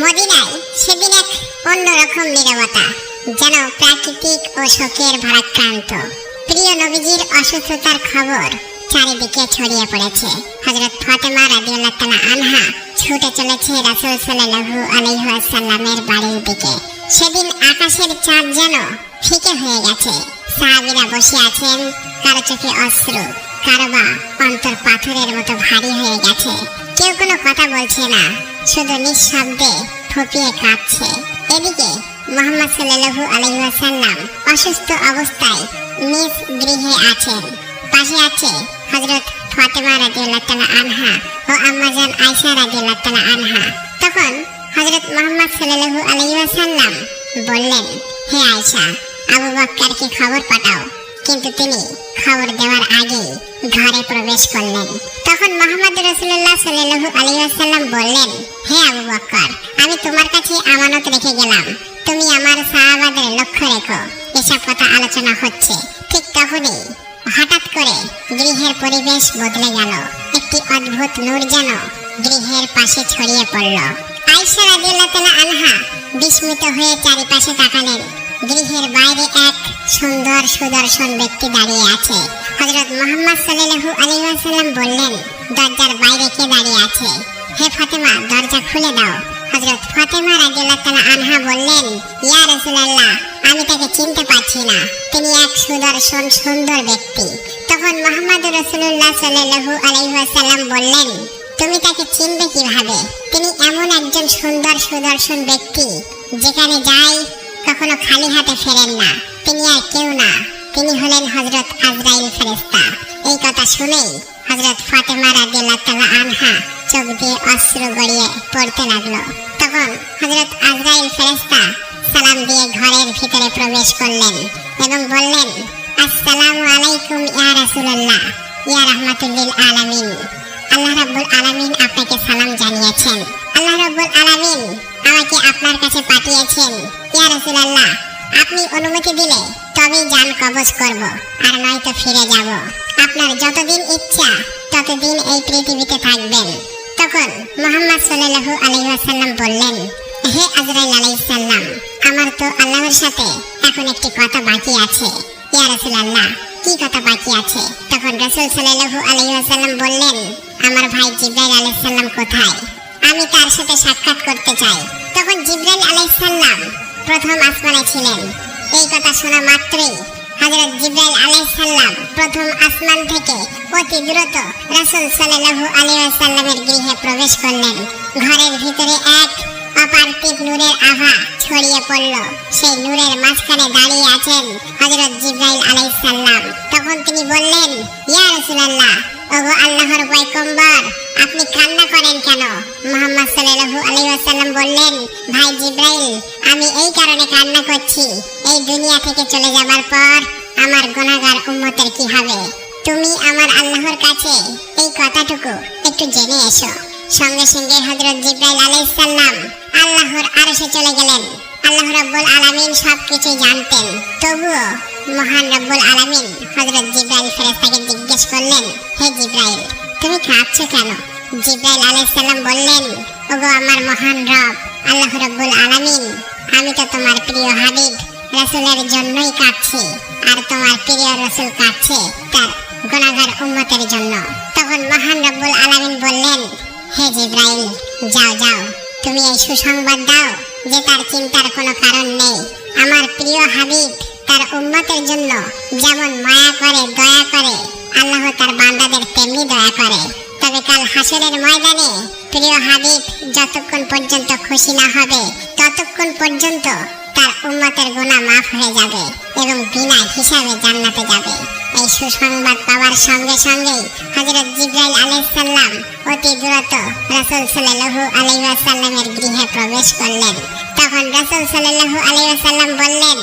মদিনায় সেদিন এক অন্যরকম নীরবতা, যেন প্রাকৃতিক ও শোকের ভারাক্রান্ত। প্রিয় নবীজির অসুস্থতার খবর চারিদিকে ছড়িয়ে পড়েছে। হজরত ফাতেমা রাদিয়াল্লাহু তাআলা আনহা ছুটে চলেছে রাসূল সাল্লাল্লাহু আলাইহি বাড়ির দিকে। সেদিন আকাশের চাঁদ যেন ফিকে হয়ে গেছে। সাহাবীরা বসে আছেন, কারও চোখে অশ্রু, কারও বা অন্তর পাথরের মতো ভারী হয়ে গেছে। কেউ কোনো কথা বলছে না। শুধু নিঃশব্দে ফুপিয়ে কাঁপছে। এদিকে মোহাম্মদ সাল্লাল্লাহু আলাইহি ওয়াসাল্লাম অসুস্থ অবস্থায় নিজ গৃহে আছেন। পাশে আছে হযরত ফাতেমা তাআলা আনহা ও আম্মাজান আয়েশা রাদিয়াল্লাহু তাআলা আনহা। তখন হযরত মুহাম্মদ সাল্লাল্লাহু আলাইহি ওয়াসাল্লাম বললেন, হে আয়েশা, আবু বকরকে খবর পাঠাও। কিন্তু তিনি খবর দেওয়ার আগেই ঘরে প্রবেশ করলেন। তখন মোহাম্মদ রসুল্লাহ সাল্লাল্লাহু আলাইহি ওয়াসাল্লাম বললেন, হে আবু বকর আমি তোমার কাছে আমানত রেখে গেলাম। তুমি আমার সাহাবাদের লক্ষ্য রেখো। এসব কথা আলোচনা হচ্ছে। ঠিক তখনই হঠাৎ করে গৃহের পরিবেশ বদলে গেল। একটি অদ্ভুত নূর যেন গৃহের পাশে ছড়িয়ে পড়ল। আয়েশা রাদিয়াল্লাহু তাআলা আনহা বিস্মিত হয়ে চারিপাশে তাকালেন। গৃহের বাইরে এক সুন্দর সুদর্শন ব্যক্তি দাঁড়িয়ে আছে। হযরত মুহাম্মদ সাল্লাল্লাহু আলাইহি বললেন, দরজার বাইরে কে দাঁড়িয়ে আছে? হে ফাতেমা, দরজা খুলে দাও। হযরত ফাতেমা তাআলা আনহা বললেন, ইয়া রাসূলুল্লাহ, আমি তাকে চিনতে পারছি না। তিনি এক সুদর্শন সুন্দর ব্যক্তি। তখন মুহাম্মদ রসুল্লাহ আলাইহি ওয়াসাল্লাম বললেন, তুমি তাকে চিনবে কীভাবে? তিনি এমন একজন সুন্দর সুদর্শন ব্যক্তি, যেখানে যায় কখনো খালি হাতে ফেরেন না। তিনি আর কেউ না। তিনি হলেন হজরত আজরাইল ফেরেস্তা এই কথা শুনেই হজরত ফাতেমা রাদিয়াল্লাহু আনহা চোখ দিয়ে অশ্রু গড়িয়ে পড়তে লাগল। তখন হজরত আজরাইল ফেরেস্তা সালাম দিয়ে ঘরের ভিতরে প্রবেশ করলেন এবং বললেন, আসসালামু আলাইকুম ইয়া রাসূলুল্লাহ, ইয়া রাহমাতুল আলামিন। আল্লাহ রাব্বুল আলামিন আপনাকে সালাম জানিয়েছেন। আল্লাহ রাব্বুল আলামিন আমাকে আপনার কাছে পাঠিয়েছেন। ইয়া রাসূলুল্লাহ, আপনি অনুমতি দিলে তবেই যান কবজ করব, আর নয়তো ফিরে যাব। আপনার যতদিন ইচ্ছা, ততদিন এই পৃথিবীতে থাকবেন। তখন মুহাম্মদ সাল্লাল্লাহু আলাইহি ওয়াসাল্লাম বললেন, হে আজরাইল আলাইহিস সালাম, আমার তো আল্লাহর সাথে এখন একটি কথা বাকি আছে। ইয়া রাসূলুল্লাহ, কি কথা বাকি আছে? তখন রাসূল সাল্লাল্লাহু আলাইহি ওয়াসাল্লাম বললেন, আমার ভাই জিব্রাইল আলাইহিস সালাম কোথায়? আমি তার সাথে সাক্ষাৎ করতে চাই। তখন জিব্রাইল আলাইহিস সালাম প্রথম আসমানে ছিলেন। এই কথা শোনা মাত্রই হযরত জিব্রাইল আলাইহিস সালাম প্রথম আসমান থেকে অতি দ্রুত রাসূল সাল্লাল্লাহু আলাইহি ওয়াসাল্লামের গৃহে প্রবেশ করলেন। ঘরের ভিতরে এক অপার্থিব নূরের আভা ছড়িয়ে পড়ল। সেই নূরের মাঝখানে দাঁড়িয়ে আছেন হযরত জিব্রাইল আলাইহিস সালাম। তখন তিনি বললেন, ইয়া রাসূলুল্লাহ ওগো, আল্লাহর পয়গম্বর, আপনি কান্না করেন কেন? মুহাম্মদ সাল্লাল্লাহু আলাইহি ওয়াসাল্লাম বললেন, ভাই জিব্রাইল, আমি এই কারণে কান্না করছি, এই দুনিয়া থেকে চলে যাবার পর আমার গুনাহগার উম্মতের কি হবে? তুমি আমার আল্লাহর কাছে এই কথাটুকু একটু জেনে এসো। সঙ্গে সঙ্গে হযরত জিব্রাইল আলাইহিস সালাম আল্লাহর আরশে চলে গেলেন। আল্লাহ রাব্বুল আলামিন সবকিছু জানতেন। তবুও মহান রব্বুল আলামিন হযরত জিব্রাইল ফেরেশতাকে জিজ্ঞেস করলেন, হে জিব্রাইল, তুমি কাঁদছো কেন? জিব্রাইল আলাইহিস সালাম বললেন, ওগো আমার মহান রব, আল্লাহ রাব্বুল আলামিন, আমি তো তোমার প্রিয় হাবিব, রাসূলের জন্যই কাঁদছি, আর তোমার প্রিয় রাসূল কাঁদছে তার গুনাহগার উম্মতের জন্য। তখন মহান রব্বুল আলামিন বললেন, হে জিব্রাইল, যাও যাও, তুমি এই সুসংবাদ দাও যে তার চিন্তার কোনো কারণ নেই। আমার প্রিয় হাবিব তার উম্মতের জন্য যেমন মায়া করে, দয়া করে, আল্লাহ তার বান্দাদের তেমনি দয়া করে। তবে কাল হাসরের ময়দানে প্রিয় হাবিব যতক্ষণ পর্যন্ত খুশি না হবে, ততক্ষণ পর্যন্ত তার উম্মতের গুনাহ মাফ হয়ে যাবে এবং বিনা হিসাবে জান্নাতে যাবে। এই সুসংবাদ পাওয়ার সঙ্গে সঙ্গেই হযরত জিব্রাইল আলাইহিস সালাম অতি দ্রুত রাসূল সাল্লাল্লাহু আলাইহি ওয়াসাল্লামের গৃহে প্রবেশ করলেন। তখন রাসূল সাল্লাল্লাহু আলাইহি ওয়াসাল্লাম বললেন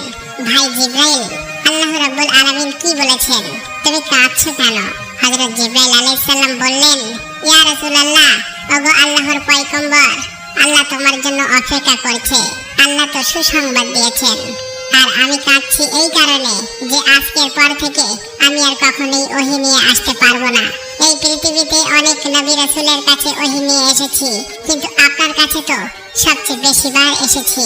ভাই জিব্রাইল, আল্লাহ রাব্বুল আলামিন কি বলেছেন? তুমি কাঁদছো কেন? হযরত জিব্রাইল আলাইহিস সালাম বললেন, ইয়া রাসূলুল্লাহ, ওগো আল্লাহর পয়গম্বর, আল্লাহ তোমার জন্য অপেক্ষা করছে, আল্লাহ তো সুসংবাদ দিয়েছেন। আর আমি কাঁদছি এই কারণে যে আজকের পর থেকে আমি আর কখনোই ওহি নিয়ে আসতে পারব না। এই পৃথিবীতে অনেক নবী রাসূলের কাছে ওহী নিয়ে এসেছি, কিন্তু আপনার কাছে তো সবচেয়ে বেশি বার এসেছি।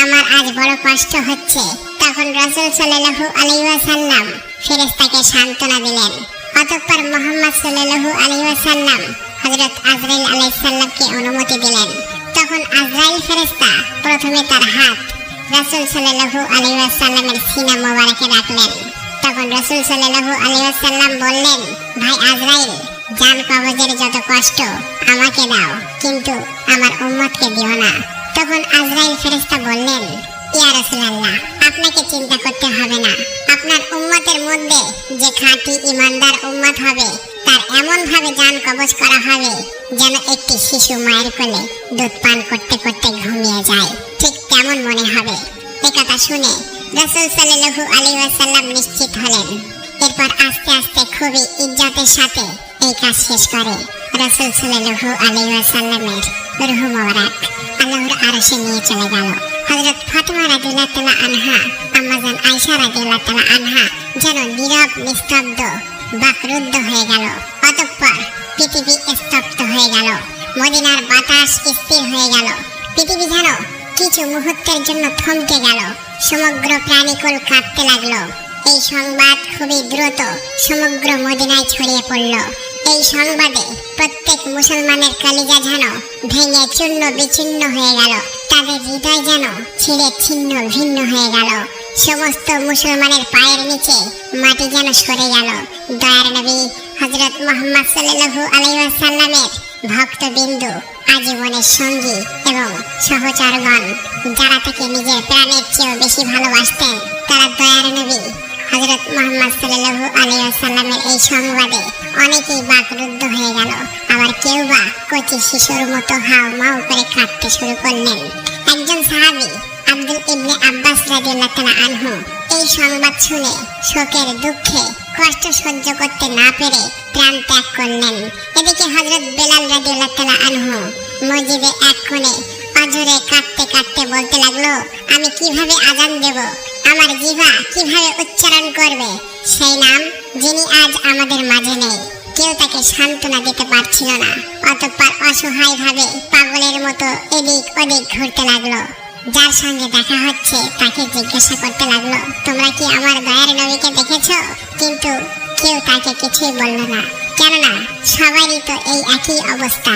আমার আজ বড় কষ্ট হচ্ছে। তখন রাসূল সাল্লাল্লাহু আলাইহি ওয়াসাল্লাম ফেরেশতাকে সান্ত্বনা দিলেন। অতঃপর মোহাম্মদ সাল্লাল্লাহু আলাইহি হযরত আজরাইল আলাইহিস সালামকে অনুমতি দিলেন। তখন আজরাইল ফেরেশতা প্রথমে তার হাত রাসূল সাল্লাল্লাহু আলাইহি সিনা মোবারকে রাখলেন। তখন রাসূল সাল্লাল্লাহু আলাইহি বললেন, ভাই আজরাইল, জান কবজের যত কষ্ট আমাকে দাও, কিন্তু আমার উম্মতকে দিও না। তখন আজরাইল ফেরেশতা বললেন, ইয়া রাসূলুল্লাহ, আপনাকে চিন্তা করতে হবে না। আপনার উম্মতের মধ্যে যে খাঁটি ইমানদার উম্মত হবে, তার এমন ভাবে জান কবজ করা হবে যেন একটি শিশু মায়ের কোলে দুধ পান করতে করতে ঘুমিয়ে যায়। ঠিক তেমন মনে হবে। এ কথা শুনে রাসূল সাল্লাল্লাহু আলাইহি ওয়াসাল্লাম নিশ্চিত হলেন। এরপর আস্তে আস্তে খুবই ইজ্জতের সাথে এই কাজ শেষ করে। রাসূল সাল্লাল্লাহু আলাইহি ওয়াসাল্লামের রূহ মোবারক আল্লাহর আরশে নিয়ে চলে গেল। হযরত ফাতিমা রাদিয়াল্লাহু তাআলা আনহা আম্মাজান আয়েশা রাদিয়াল্লাহু তাআলা আনহা যেন নীরব, নিস্তব্ধ, বাকরুদ্ধ হয়ে গেল। অতঃপর পৃথিবী স্তব্ধ হয়ে গেল। মদিনার বাতাস স্থির হয়ে গেল। পৃথিবী যেন কিছু মুহূর্তের জন্য থমকে গেল। সমগ্র প্রাণীকুল কাঁপতে লাগল। এই সংবাদ খুবই দ্রুত সমগ্র মদিনায় ছড়িয়ে পড়ল। এই সংবাদে প্রত্যেক মুসলমানের কলিজা যেন ভেঙে চূর্ণ বিচ্ছিন্ন হয়ে গেল। তাদের হৃদয় যেন ছিঁড়ে ছিন্ন ভিন্ন হয়ে গেল। সমস্ত মুসলমানের পায়ের নিচে মাটি যেন সরে গেল। দয়ার নবী হজরত মোহাম্মদ সাল্লাল্লাহু আলাইহি ওয়াসাল্লামের ভক্তবিন্দু, আজীবনের সঙ্গী এবং সহচরগণ, যারা তাকে নিজের প্রাণের চেয়েও বেশি ভালোবাসতেন, তারা দয়ার নবী হজরত মোহাম্মদ সাল্লাল্লাহু আলাইহি ওয়াসাল্লামের এই সংবাদে অনেকেই বাকরুদ্ধ হয়ে গেল। আবার কেউ বা কচি শিশুর মতো হাও মাও করে কাঁদতে শুরু করলেন। একজন সাহাবী আব্দুল ইবনে আব্বাস রাদিয়াল্লাহু তাআলা আনহু এই সংবাদ শুনে শোকের দুঃখে কষ্ট সহ্য করতে না পেরে প্রাণ ত্যাগ করলেন। এদিকে হযরত বেলাল রাদিয়াল্লাহু আনহু মসজিদে এক কোণে অজরে কাঁদতে কাঁদতে বলতে লাগল, আমি কীভাবে আজান দেব? আমার জিহ্বা কীভাবে উচ্চারণ করবে? সেই নাম যিনি আজ আমাদের মাঝে নেই। কেউ তাকে সান্ত্বনা দিতে পারছিল না। অতঃপর অসহায় ভাবে পাগলের মতো এদিক ওদিক ঘুরতে লাগল। যার সঙ্গে দেখা হচ্ছে তাকে জিজ্ঞাসা করতে লাগল, তোমরা কি আমার দয়ার নবীকে দেখেছ? কিন্তু কেউ তাকে কিছুই বলল না। কেননা সবারই তো এই একই অবস্থা।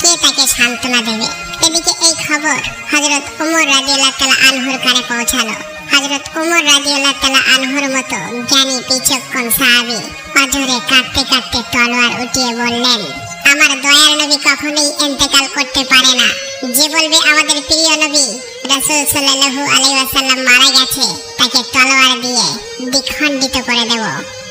কে তাকে সান্ত্বনা দেবে? এদিকে এই খবর হজরত উমর রাজিউল্লাহ তালা আনহুর কানে পৌঁছালো। হজরত উমর রাজিউল্লাহ তালা আনহুর মতো জ্ঞানী বিচক্ষণ সাহাবি অজরে কাঁদতে কাঁদতে তলোয়ার উঠিয়ে বললেন, আমার দয়ার নবী কখনোই ইন্তেকাল করতে পারে না। যে বলবে আমাদের প্রিয় নবী রাসূল সাল্লাল্লাহু আলাইহি ওয়াসাল্লাম মারা গেছে, তাকে তলোয়ার দিয়ে দ্বিখণ্ডিত করে দেব।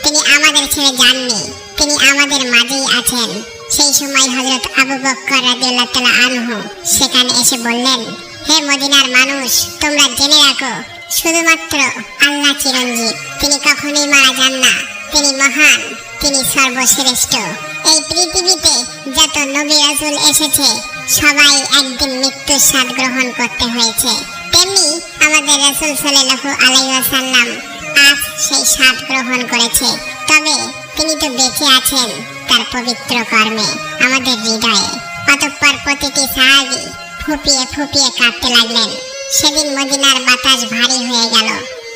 তিনি আমাদের ছেড়ে যাননি, তিনি আমাদের মাঝেই আছেন। সেই সময় হযরত আবু বকর রাদিয়াল্লাহু তাআলা আনহু সেখানে এসে বললেন, হে মদিনার মানুষ, তোমরা জেনে রাখো শুধুমাত্র আল্লাহ চিরঞ্জীব। তিনি কখনোই মারা যান না। তিনি মহান, তিনি সর্বশ্রেষ্ঠ। এই পৃথিবীতে যত নবী রাসূল এসেছে, সবাই একদিন মৃত্যুর স্বাদ গ্রহণ করতে হয়েছে। তেমনি আমাদের রাসূল সাল্লাল্লাহু আলাইহি ওয়াসাল্লাম আজ সেই স্বাদ গ্রহণ করেছে। তবে তিনি তো বেঁচে আছেন তার পবিত্র কর্মে, আমাদের হৃদয়ে। অতঃপর প্রতিটি সাহাবী ফুপিয়ে ফুপিয়ে কাঁদতে লাগলেন। সেদিন মদিনার বাতাস ভারী হয়ে গেল।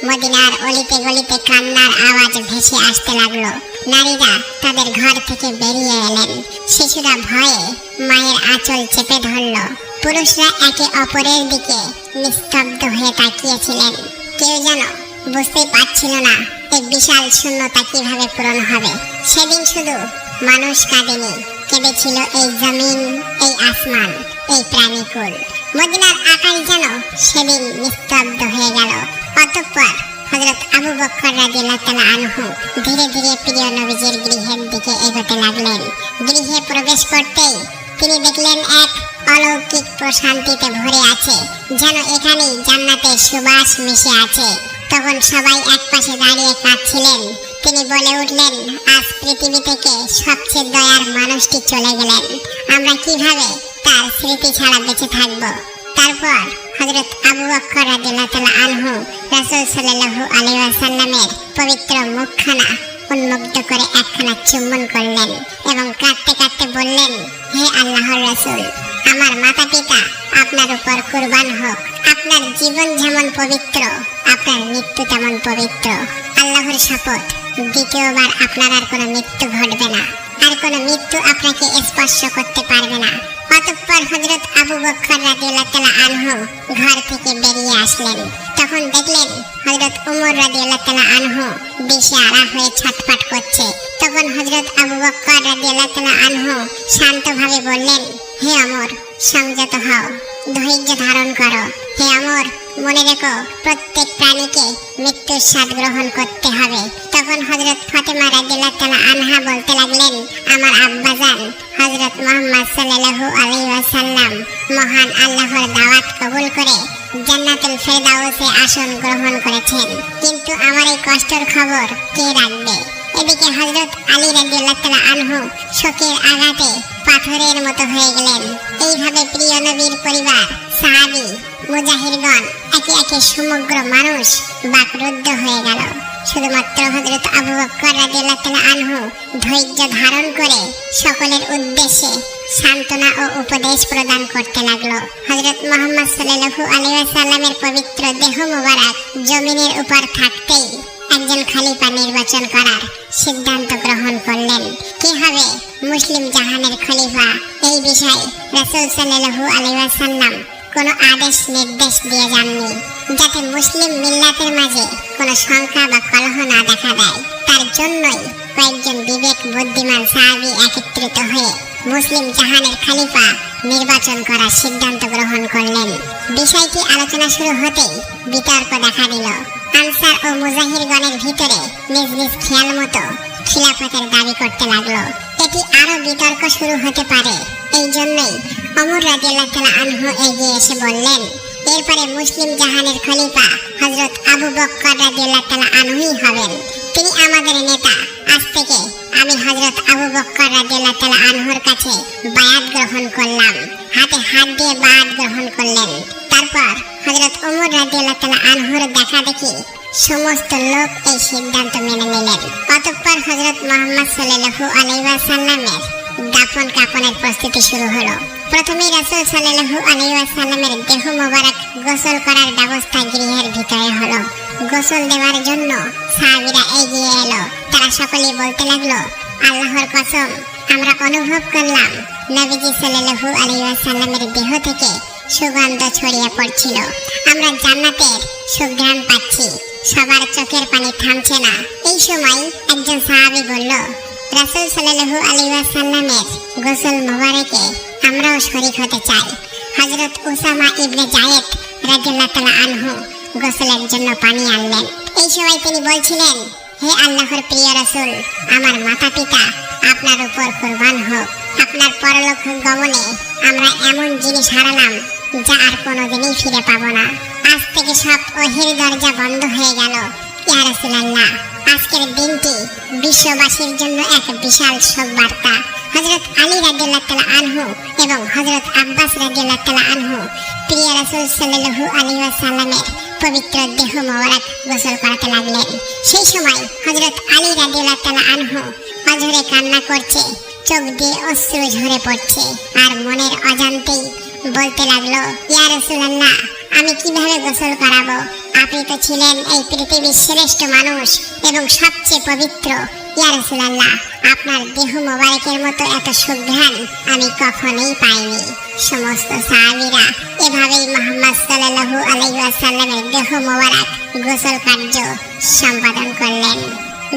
মদিনার অলিতে গলিতে কান্নার আওয়াজ ভেসে আসতে লাগল। নারীরা তাদের ঘর থেকে বেরিয়ে এলেন। শিশুরা ভয়ে মায়ের আঁচল চেপে ধরল। পুরুষরা একে অপরের দিকে নিস্তব্ধ হয়ে তাকিয়েছিলেন। কেউ যেন বুঝতেই পারছিল না এই বিশাল শূন্যতা কীভাবে পূরণ হবে। সেদিন শুধু মানুষ কাঁদেনি, কেঁদেছিল এই জমিন, এই আসমান, এই প্রাণীকুল। মদিনার আকাশ যেন সেদিন নিস্তব্ধ হয়ে গেল। অতঃপর হযরত আবু বকর রাদিয়াল্লাহু তাআলা আনহু ধীরে ধীরে প্রিয় নবীজির গৃহের দিকে এগোতে লাগলেন। গৃহে প্রবেশ করতেই তিনি দেখলেন এক অলৌকিক প্রশান্তিতে ভরে আছে, যেন এখানেই জান্নাতের সুবাস মিশে আছে। তখন সবাই একপাশে দাঁড়িয়ে কাঁদছিলেন। তিনি বলে উঠলেন, আজ পৃথিবী থেকে সবচেয়ে দয়ার মানুষটি চলে গেলেন। আমরা কীভাবে তার স্মৃতি ছাড়া বেঁচে থাকব? তারপর হযরত আবু বকর রাদিয়াল্লাহু আনহু রাসূল সাল্লাল্লাহু আলাইহি ওয়াসাল্লামের পবিত্র মুখখানা উন্মুক্ত করে একখানা চুম্বন করলেন এবং কাঁদতে কাঁদতে বললেন, হে আল্লাহর রাসূল, আমার মাতা পিতা আপনার উপর কুরবান হোক। আপনার জীবন যেমন পবিত্র, আপনার মৃত্যু তেমন পবিত্র। আল্লাহর শপথ দ্বিতীয়বার আপনার আর কোনো মৃত্যু ঘটবে না। আর কোনো মৃত্যু আপনাকে স্পর্শ করতে পারবে না। অতঃপর হজরত আবু বকর রাদিয়াল্লাহু তাআলা আনহু ঘর থেকে বেরিয়ে আসলেন। তখন দেখলেন হজরত উমর রাদিয়াল্লাহু তাআলা আনহু বেশি আড়া হয়ে ছটফট করছে। তখন হজরত আবু বকর রাদিয়াল্লাহু তাআলা আনহু শান্তভাবে বললেন, হে অমর, সংযত হও। ধৈর্য ধারণ করো। হে অমর, মনে রেখো প্রত্যেক প্রাণীকে মৃত্যুর স্বাদ গ্রহণ করতে হবে। হজরত ফাতেমা রাদিয়াল্লাহু আনহা বলতে লাগলেন, আমার আব্বাজান হজরত মুহাম্মদ সাল্লাল্লাহু আলাইহি ওয়াসাল্লাম মহান আল্লাহর দাওয়াত কবুল করে জান্নাতুল ফেরদাউসে আসন গ্রহণ করেছেন। কিন্তু আমার এই কষ্টের খবর কে রাখবে? এদিকে হজরত আলী রাদিয়াল্লাহু তাআলা আনহু শোকের আঘাতে পাথরের মতো হয়ে গেলেন। এইভাবে প্রিয় নবীর পরিবার, সাহাবী মুজাহিরগণ একে একে সমগ্র মানুষ বাকরুদ্ধ হয়ে গেল। শুধুমাত্র হজরত আবু রাদিয়াল্লাহু আনহু ধৈর্য ধারণ করে সকলের উদ্দেশ্যে সান্ত্বনা ও উপদেশ প্রদান করতে লাগল। হজরত মোহাম্মদ সাল্লাল্লাহু আলাইহি ওয়াসাল্লামের পবিত্র দেহ মোবারক জমিনের উপর থাকতেই একজন খলিফা নির্বাচন করার সিদ্ধান্ত গ্রহণ করলেন। কি হবে? মুসলিম জাহানের খলিফা এই বিষয়ে রাসূল সাল্লাল্লাহু আলাইহি ওয়াসাল্লাম কোনো আদেশ নির্দেশ দিয়ে যাননি। যাতে মুসলিম মিল্লাতের মাঝে কোনো সংখ্যা বা কলহ না দেখা দেয়। তার জন্যই কয়েকজন বিবেক বুদ্ধিমান সাহাবী একত্রিত হয়ে মুসলিম জাহানের খলিফা নির্বাচন করার সিদ্ধান্ত গ্রহণ করলেন। বিষয়টি আলোচনা শুরু হতেই বিতর্ক দেখা দিল। আনসার ও মুজাহিরগণের ভিতরে নিজ নিজ খেয়াল মতো খিলাফতের দাবি করতে লাগল। এটি আরও বিতর্ক শুরু হতে পারে। এই জন্যই অমর রাদিয়াল্লাহু তাআলা আনহু এগিয়ে এসে বললেন এরপরে মুসলিম জাহানের খলিফা হযরত আবু বকর রাদিয়াল্লাহু তাআলা আনহুই হবেন। তিনি আমাদের নেতা। আজ থেকে আমি হযরত আবু বকর রাদিয়াল্লাহু তাআলা আনহুর কাছে বায়াত গ্রহণ করলাম। হাতে হাত দিয়ে বায়াত গ্রহণ করলেন। তারপর হযরত ওমর রাদিয়াল্লাহু তাআলা আনহুর দেখা দেখি সমস্ত লোক এই সিদ্ধান্ত মেনে নিলেন। অতঃপর হযরত মুহাম্মদ সাল্লাল্লাহু আলাইহি ওয়াসাল্লামের দাফন কাফনের প্রস্তুতি শুরু হলো। প্রথমেই রাসূল সাল্লাল্লাহু আলাইহি ওয়াসাল্লামের দেহ মোবারক গোসল করার ব্যবস্থা গৃহের ভিতরে হলো। গোসল দেওয়ার জন্য সাহাবীরা এগিয়ে এলো। তারা সকলেই বলতে লাগল, আল্লাহর কসম, আমরা অনুভব করলাম নবীজি সাল্লাল্লাহু আলাইহি ওয়াসাল্লামের দেহ থেকে সুগন্ধ ছড়িয়ে পড়ছিল। আমরা জান্নাতের সুঘ্রাণ পাচ্ছি। সবার চোখের পানি থামছে না। এই সময় একজন সাহাবী বলল রাসূল সাল্লাল্লাহু আলাইহি ওয়াসাল্লামের গোসল মোবারকে আমরাও শরীক হতে চাই। হযরত উসামা ইবনে জায়েদ রাদিয়াল্লাহু তাআলা আনহু গোসলের জন্য পানি আনলেন। এই সময় তিনি বলছিলেন, হে আল্লাহর প্রিয় রাসূল, আমার মাতা পিতা আপনার উপর কুরবান হোক। আপনার পরলোক গমনে আমরা এমন জিনিস হারালাম যা আর কোনোদিনই ফিরে পাবো না। আজ থেকে সব ওহির দরজা বন্ধ হয়ে গেল। ইয়া রাসূলুল্লাহ। আজকের দিনটি বিশ্ববাসীর জন্য এক বিশাল শোক বার্তা। হযরত আলী রাদিয়াল্লাহু তাআলা আনহু এবং হযরত আব্বাস রাদিয়াল্লাহু তাআলা আনহু প্রিয় রাসূল সাল্লাল্লাহু আলাইহি ওয়াসাল্লামের পবিত্র দেহ মোবারক গোসল করাতে লাগলেন। সেই সময় হযরত আলী রাদিয়াল্লাহু তাআলা আনহু অঝরে কান্না করছে, চোখ দিয়ে অশ্রু ঝরে পড়ছে আর মনের অজান্তেই বলতে লাগল, ইয়া রাসূলুল্লাহ, আমি কীভাবে গোসল করাবো? আপনি তো ছিলেন এই পৃথিবীর শ্রেষ্ঠ মানুষ এবং সবচেয়ে পবিত্র। ইয়া আপনার দেহ মোবারকের মতো এত সুঘ্রাণ আমি কখনোই পাইনি। সমস্ত সাহাবীরা এভাবেই মোহাম্মদ সাল্লাল্লাহু আলাইহি ওয়াসাল্লামের দেহ মোবারক গোসল কার্য সম্পাদন করলেন।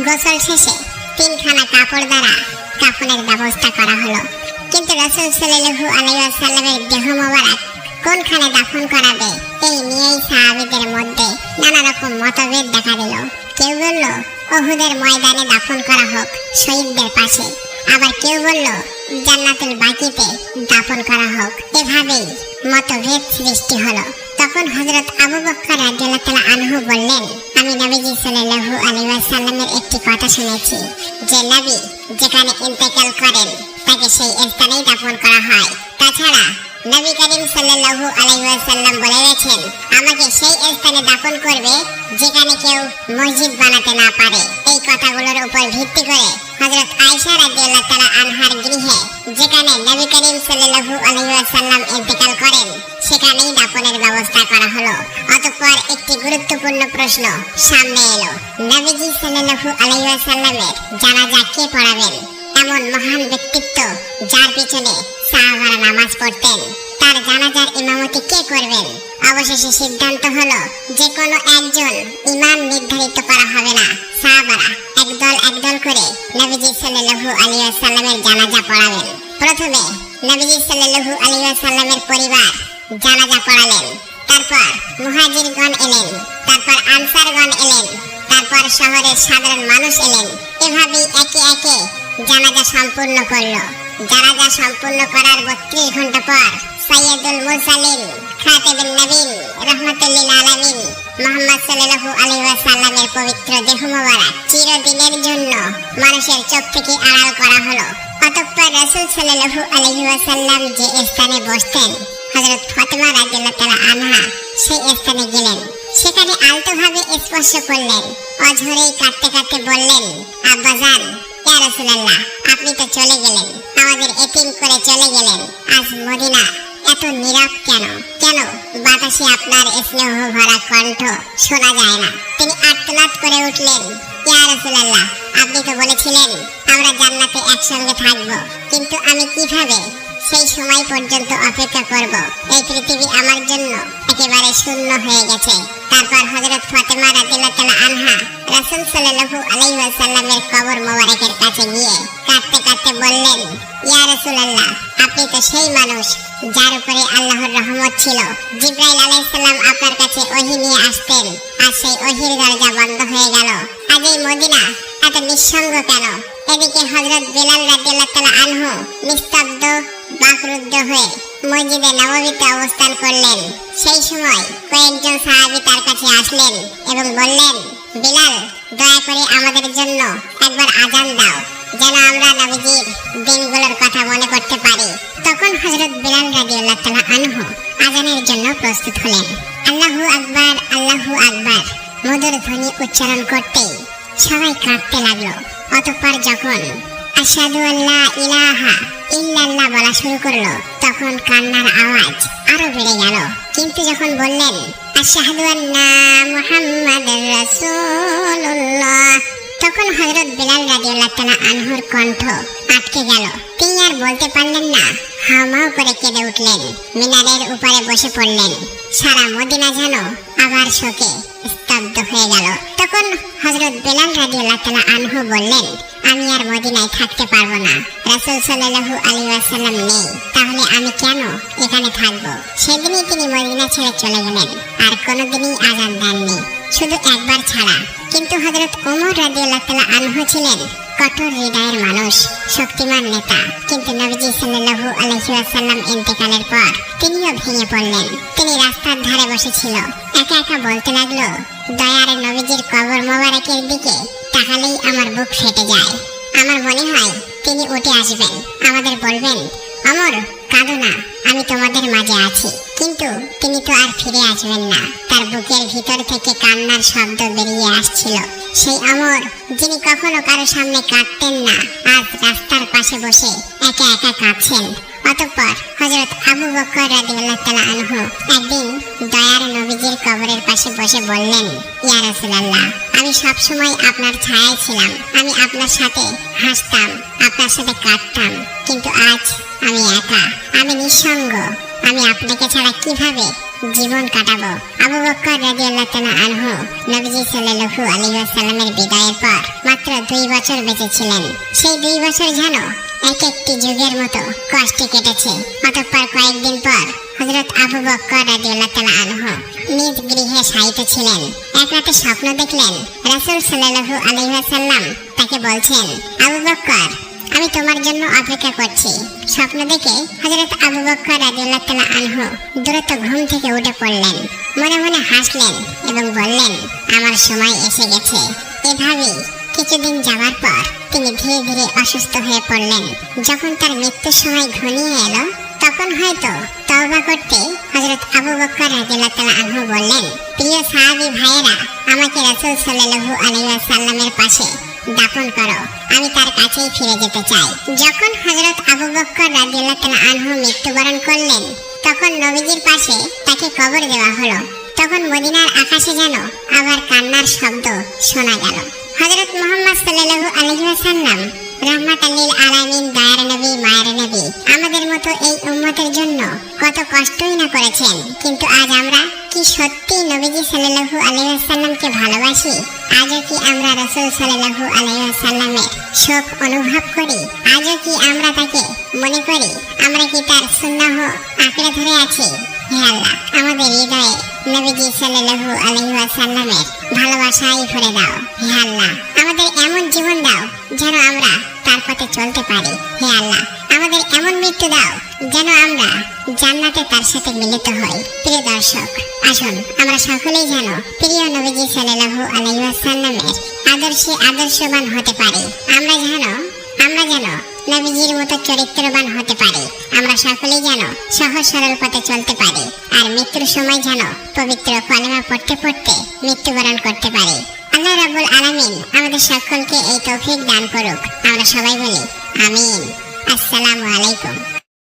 গোসল শেষে তিনখানা কাপড় দ্বারা কাফনের ব্যবস্থা করা হলো। কিন্তু রাসূল সাল্লাল্লাহু আলাইহি ওয়াসাল্লামের দেহ মোবারক কোনখানে দাফন করাবে? এই নিয়েই সাহাবীদের মধ্যে নানা রকম মতভেদ দেখা দিল। কেউ বলল, ওহুদের ময়দানে দাফন করা হোক শহীদদের পাশে। আবার কেউ বলল, জান্নাতুল বাকিতে দাফন করা হোক। এভাবেই মতভেদ সৃষ্টি হলো। তখন হযরত আবু রাদিয়াল্লাহু তাআলা আনহু বললেন, আমি নবীজি সাল্লাল্লাহু আলাইহি ওয়াসাল্লামের একটি কথা শুনেছি। যে নবী যেখানে ইন্তেকাল করেন, তাকে সেই স্থানেই দাফন করা হয়। তাছাড়া নবী করিম সাল্লাল্লাহু আলাইহি ওয়াসাল্লাম বলে গেছেন, আমাকে সেই স্থানে দাফন করবে যেখানে কেউ মসজিদ বানাতে না পারে। এই কথাগুলোর উপর ভিত্তি করে হযরত আয়েশা রাদিয়াল্লাহু তাআলা আনহার গৃহে, যেখানে নবী করিম সাল্লাল্লাহু আলাইহি ওয়াসাল্লাম ইন্তেকাল করেন, সেখানেই দাফনের ব্যবস্থা করা হলো। অতঃপর একটি গুরুত্বপূর্ণ প্রশ্ন সামনে এলো। নবীজি সাল্লাল্লাহু আলাইহি ওয়াসাল্লামের জানাজা কে পড়াবেন? এমন মহান ব্যক্তিত্ব যার পিছনে সাহাবারা নামাজ পড়তেন। তার জানাজার ইমামতি কে করবেন? অবশেষে সিদ্ধান্ত হলো যে কোনো একজন ইমাম নির্ধারিত করা হবে না। সাহাবারা একদল একদল করে নবীজি সাল্লাল্লাহু আলাইহি ওয়াসাল্লামের জানাজা পড়াবেন প্রথমে নবীজি সাল্লাল্লাহু আলাইহি ওয়াসাল্লামের পরিবার জানাজা পড়ালেন। তারপর মুহাজিরগণ এলেন, তারপর আনসারগণ এলেন, তারপর শহরের সাধারণ মানুষ এলেন। এভাবেই একে একে জানাজা সম্পূর্ণ করল। জানাজা সম্পূর্ণ করার বত্রিশ ঘণ্টা পর সাইয়্যিদুল মুরসালিন, খাতিবুন নবীন, রহমাতুল্লিল আলামিন, মুহাম্মদ সাল্লাল্লাহু আলাইহি ওয়াসাল্লামের পবিত্র দেহ মোবারক চিরদিনের জন্য মানুষের চোখ থেকে আড়াল করা হলো। অতঃপর রাসূল সাল্লাল্লাহু আলাইহি ওয়াসাল্লাম যে স্থানে বসতেন, হযরত ফাতেমা রাদিয়াল্লাহু তাআলা আনহা সেই স্থানে গেলেন। সেখানে আলতোভাবে স্পর্শ করলেন, অঝরেই কাঁদতে কাঁদতে বললেন আব্বাজান ইয়া রাসূলুল্লাহ, আপনি তো চলে গেলেন। আমাদের এতিম করে চলে গেলেন। আজ মদিনা এত নীরব কেন? কেন? বাতাসে আপনার স্নেহ ভরা কণ্ঠ শোনা যায় না। তিনি আর্তনাদ করে উঠলেন, ইয়া আপনি তো বলেছিলেন, আমরা জান্নাতে একসঙ্গে থাকব। কিন্তু আমি কীভাবে সেই সময় পর্যন্ত অপেক্ষা করব। এই পৃথিবী আমার জন্য একেবারে শূন্য হয়ে গেছে। তারপর হযরত ফাতেমা রাদিয়াল্লাহু আনহা রাসূল সাল্লাল্লাহু আলাইহি কবর মোবারকের কাছে গিয়ে কাঁদতে কাঁদতে বললেন, ইয়া রাসূলুল্লাহ, আপনি তো সেই মানুষ যার উপরে আল্লাহর রহমত ছিল। জিব্রাইল আলাইহিস সালাম আপনার কাছে ওহী নিয়ে আসতেন আর সেই ওহীর দরজা বন্ধ হয়ে গেল। আজ এই মদিনা এত নিঃসঙ্গ কেন? এদিকে হযরত বিলাল রাদিয়াল্লাহু তাআলা আনহু নিস্তব্ধ, বাকরুদ্ধ হয়ে মসজিদে নববীতে অবস্থান করলেন। সেই সময় কয়েকজন সাহাবী তার কাছে আসলেন এবং বললেন, বিলাল, দয়া করে আমাদের জন্য একবার আজান দাও, যেন আমরা নবীজির দিনগুলোর কথা মনে করতে পারি। তখন হযরত বিলাল রাদিয়াল্লাহু তাআলা আনহু আজানের জন্য প্রস্তুত হলেন। আল্লাহু আকবার আল্লাহু আকবার। মধুর ধ্বনি উচ্চারণ করতেই সবাই কাঁদতে লাগল। অতঃপর যখন আশহাদু আল্লাহ ইলাহা ইল্লাল্লাহ বলা শুরু করল, তখন কান্নার আওয়াজ আরও বেড়ে গেল। কিন্তু যখন বললেন, আশহাদু আন্না মুহাম্মাদুর রাসূলুল্লাহ, তখন হযরত বিলাল রাদিয়াল্লাহু তাআলা আনহুর কণ্ঠ আটকে গেল। তিনি আর বলতে পারলেন না, হাওমাও করে কেঁদে উঠলেন, মিনারের উপরে বসে পড়লেন। সারা মদিনা যেন আবার শোকে। স্তব্ধ হয়ে গেল। তখন হজরত বেলাল রাদিয়াল্লাহু আনহু বললেন, আমি আর মদিনায় থাকতে পারব না। রাসূল সাল্লাল্লাহু আলাইহি ওয়াসাল্লাম নেই। তাহলে আমি কেন এখানে থাকব? সেদিনই তিনি মদিনা ছেড়ে চলে গেলেন। আর কোনোদিনই আজান দেননি। শুধু একবার ছাড়া। কিন্তু হযরত ওমর রাদিয়াল্লাহু তাআলা আনহু ছিলেন কঠোর হৃদয়ের মানুষ, শক্তিমান নেতা। কিন্তু নবীজি সাল্লাল্লাহু আলহিউসাল্লাম ইন্তেকালের পর তিনিও ভেঙে পড়লেন। তিনি রাস্তার ধারে বসেছিল। একা একা বলতে লাগল, দয়ার নবীজির কবর মোবারকের দিকে তাকালেই আমার বুক ফেটে যায়। আমার মনে হয় তিনি উঠে আসবেন। আমাদের বলবেন, অমর কাঁদো না, আমি তোমাদের মাঝে আছি। কিন্তু তিনি তো আর ফিরে আসবেন না। তার বুকের ভিতর থেকে কান্নার শব্দ বেরিয়ে আসছিল। সেই অমর, যিনি কখনো কারও সামনে কাঁদতেন না, আজ রাস্তার পাশে বসে একা একা কাঁদছেন। অতঃপর হযরত আবু বকর রাদিয়াল্লাহু তাআলা আনহু একদিন দয়ার নবীজির কবরের পাশে বসে বললেন, ইয়া রাসূলুল্লাহ, আমি সব সময় আপনার ছায়ায় ছিলাম। আমি আপনার সাথে হাসতাম, আপনার সাথে কাঁদতাম। কিন্তু আজ আমি একা, আমি নিঃসঙ্গ। আমি আপনাকে ছাড়া কীভাবে জীবন কাটাবো? আবু বকর রাদিয়াল্লাহু তাআলা আনহু নবীজি সাল্লাল্লাহু আলাইহি ওয়াসাল্লামের বিদায়ের পর মাত্র দুই বছর বেঁচে ছিলেন সেই দুই বছর যেন এক একটি যুগের মতো কষ্টে কেটেছে। অতঃপর কয়েকদিন পর হযরত আবু বকর রাদিয়াল্লাহু তাআলা আনহু নিজ গৃহে শায়িত ছিলেন। এক রাতে স্বপ্ন দেখলেন রাসূল সাল্লাল্লাহু আলাইহি ওয়াসাল্লাম তাকে বলছেন, আবু বকর আমি তোমার জন্য অপেক্ষা করছি। স্বপ্ন দেখে হযরত আবু বকর রাদিয়াল্লাহু তাআলা আনহু দ্রুত ঘুম থেকে উঠে পড়লেন। মনে মনে হাসলেন এবং বললেন, আমার সময় এসে গেছে। এভাবেই কিছুদিন যাওয়ার পর তিনি ধীরে ধীরে অসুস্থ হয়ে পড়লেন। যখন তার মৃত্যুর সময় ঘনিয়ে এলো, তখন হয়তো তওবা করতে হযরত আবু বকর রাদিয়াল্লাহু তাআলা আনহু বললেন, প্রিয় সাহাবী ভাইয়েরা, আমাকে রাসূল সাল্লাল্লাহু আলাইহি ওয়াসাল্লামের পাশে দাফন করো। আমি তার কাছেই ফিরে যেতে চাই। যখন হযরত আবু বকর রাদিয়াল্লাহু তাআলা আনহু মৃত্যুবরণ করলেন, তখন নবীজির পাশে তাকে কবর দেওয়া হলো। তখন মদিনার আকাশে যেন আবার কান্নার শব্দ শোনা গেল। হযরত মুহাম্মদ সাল্লাল্লাহু আলাইহি ওয়াসাল্লাম, রহমাত আল্লিল আলামিন, দয়ার নবী, মায়ের নবী, আমাদের মতো এই উম্মতের জন্য কত কষ্টই না করেছেন। কিন্তু আজ আমরা কি সত্যি নবীজি সাল্লাল্লাহু আলাইহি ওয়াসাল্লামকে ভালোবাসি? আজও কি আমরা রাসূল সাল্লাল্লাহু আলাইহি ওয়াসাল্লামের শোক অনুভব করি? আজও কি আমরা তাকে মনে করি? আমরা কি তার সুন্নাহ আঁকড়ে ধরে আছি? হে আল্লাহ, আমাদের হৃদয়ে নবীজি সাল্লাল্লাহু আলাইহি ওয়াসাল্লামের ভালোবাসাই ভরে দাও। হে আল্লাহ, আমাদের এমন জীবন দাও যেন আমরা তার পথে চলতে পারি। হে আল্লাহ, আমাদের এমন মৃত্যু দাও যেন আমরা জান্নাতে তার সাথে মিলিত হই। প্রিয় দর্শক, আসুন, আমরা সকলেই যেন প্রিয় নবীজি সাল্লাল্লাহু আলাইহি ওয়াসাল্লামের আদর্শে আদর্শবান হতে পারি। আমরা যেন আমরা যেন নবীজির মতো চরিত্রবান হতে পারি। আমরা সকলেই যেন সহজ সরল পথে চলতে পারি। আর মৃত্যুর সময় যেন পবিত্র কলেমা পড়তে পড়তে মৃত্যুবরণ করতে পারি। আল্লাহ রাব্বুল আলামিন আমাদের সকলকে এই তৌফিক দান করুক। আমরা সবাই বলি, আমিন। আসসালামু আলাইকুম।